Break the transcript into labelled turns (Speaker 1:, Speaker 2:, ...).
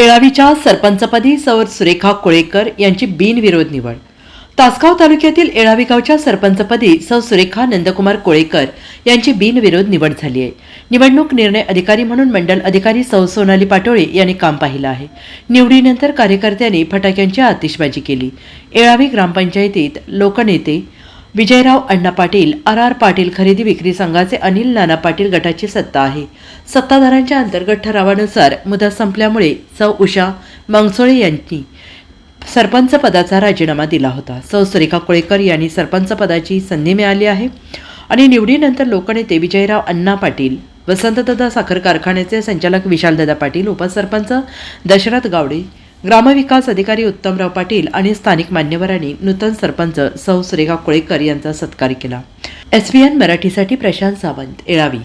Speaker 1: येळावीच्या सरपंचपदी सौर सुरेखा कोळेकर यांची बिनविरोध निवड. तासगाव तालुक्यातील येळावी गावच्या सरपंचपदी सौ सुरेखा नंदकुमार कोळेकर यांची बिनविरोध निवड झाली आहे. निवडणूक निर्णय अधिकारी म्हणून मंडल अधिकारी सौ सोनाली पाटोळे यांनी काम पाहिलं आहे. निवडीनंतर कार्यकर्त्यांनी फटाक्यांची आतिषबाजी केली. येळावी ग्रामपंचायतीत लोकनेते विजयराव अण्णा पाटील आर आर पाटील खरेदी विक्री संघाचे अनिल नाना पाटील गटाची सत्ता आहे. सत्ताधाऱ्यांच्या अंतर्गत ठरावानुसार मुदत संपल्यामुळे सौ उषा मंगसोळे यांनी सरपंच पदाचा राजीनामा दिला होता. सौ सुरेखा कोळेकर यांनी सरपंच पदाची संधी मिळाली आहे आणि निवडीनंतर लोकनेते विजयराव अण्णा पाटील वसंतदादा साखर कारखान्याचे संचालक विशालदादा पाटील उपसरपंच दशरथ गावडे ग्रामविकास अधिकारी उत्तमराव पाटील आणि स्थानिक मान्यवरांनी नूतन सरपंच सौ सुरेखा कोळेकर यांचा सत्कार केला. एस मराठीसाठी प्रशांत सावंत येळावी